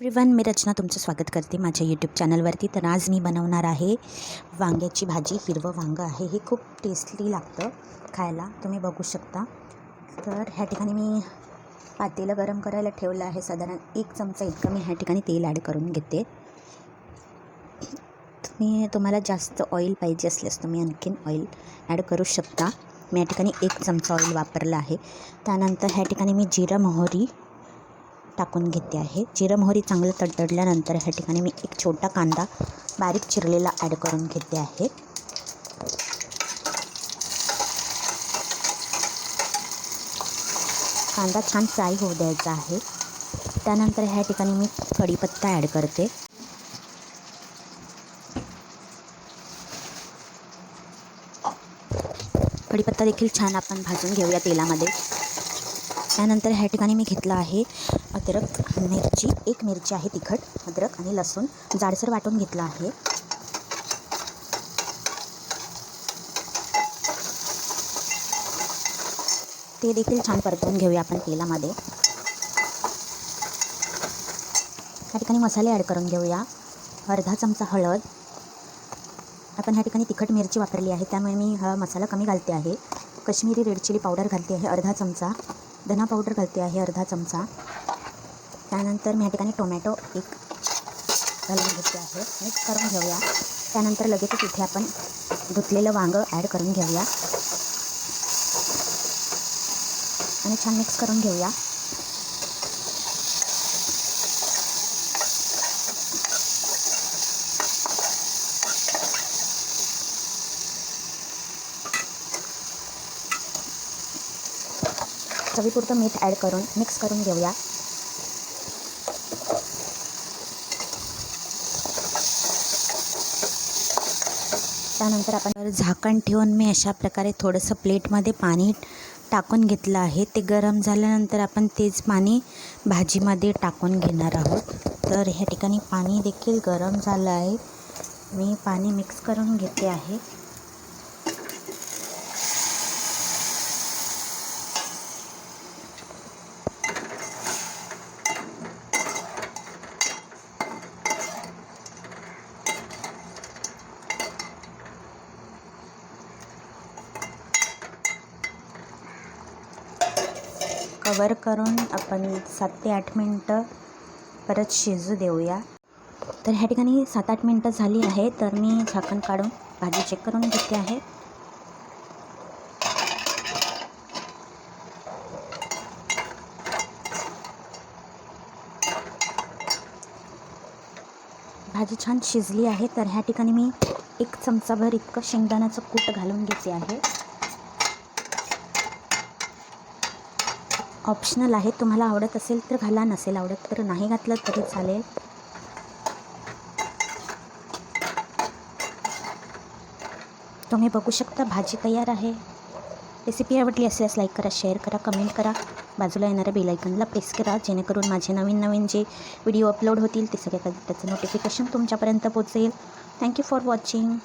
Everyone मी रचना तुमचं स्वागत करते माझ्या यूट्यूब चॅनलवरती तर आज मी बनवणार आहे वांग्याची भाजी हिरवं वांगं आहे. हे खूप टेस्टी लागतं खायला. तुम्ही बघू शकता. तर ह्या ठिकाणी मी पातेलं गरम करायला ठेवलं आहे. साधारण एक चमचा इतकं मी ह्या ठिकाणी तेल ॲड करून घेते. तुम्ही तुम्हाला जास्त ऑइल पाहिजे असल्यास तुम्ही आणखीन ऑइल ॲड करू शकता. मी या ठिकाणी एक चमचा ऑइल वापरला आहे. त्यानंतर ह्या ठिकाणी मी जिरं मोहरी टाकून घेते आहे. जिरं मोहरी चांगलं तडतडल्यानंतर ह्या ठिकाणी मी एक छोटा कांदा बारीक चिरलेला ॲड करून घेते आहे. कांदा छान फ्राय होऊ द्यायचा आहे. त्यानंतर ह्या ठिकाणी मी कढीपत्ता ॲड करते. कढीपत्ता देखील छान आपण भाजून घेऊया तेलामध्ये. त्यानंतर ह्या ठिकाणी मी घेतलं आहे अद्रक मिरची एक मिरची आहे तिखट अद्रक आणि लसूण. जाडसर वाटून घेतलं आहे. ते देखील छान परतवून घेऊया आपण तेलामध्ये. ह्या ठिकाणी मसाले ॲड करून घेऊया. अर्धा चमचा हळद. आपण ह्या ठिकाणी तिखट मिरची वापरली आहे त्यामुळे मी हा मसाला कमी घालते आहे. कश्मीरी रेड चिली पावडर घालते आहे अर्धा चमचा. धना पावडर घालते आहे अर्धा चमचा. त्यानंतर मी या ठिकाणी टोमॅटो एक घालून घेते आहे. मिक्स करून घेऊया. त्यानंतर लगेचच इथे आपण धुतलेलं वांगं ॲड करून घेऊया. आणि छान मिक्स करून घेऊया. चवीपुरतं मीठ ॲड करून मिक्स करून घेऊया. त्यानंतर आपण झाकण ठेवून मी अशा प्रकारे थोडंसं प्लेटमध्ये पाणी टाकून घेतलं आहे. ते गरम झाल्यानंतर आपण तेच पाणी भाजीमध्ये टाकून घेणार आहोत. तर ह्या ठिकाणी पाणी देखील गरम झालं आहे. मी पाणी मिक्स करून घेते आहे. कवर करून आपण सात ते आठ मिनटं परत शिजू देऊया. तर ह्या ठिकाणी सात आठ मिनटं झाली आहे. तर मी झाकण काढून भाजी चेक करून घेते आहे. भाजी छान शिजली आहे. तर ह्या ठिकाणी मी एक चमचाभर इतकं शेंगदाण्याचं कूट घालून घेते आहे. ऑप्शनल आहे. तुम्हाला आवडत असेल तर घाला. नसेल आवडत तर नाही घातलं तरी चालेल. तुम्ही बघू शकता भाजी तयार आहे. रेसिपी आवडली असल्यास लाईक करा शेअर करा कमेंट करा. बाजूला येणाऱ्या बेलायकनला प्रेस करा. जेणेकरून माझे नवीन नवीन जे व्हिडिओ अपलोड होतील ते सगळ्यात आधी त्याचं नोटिफिकेशन तुमच्यापर्यंत पोहोचेल. Thank you for watching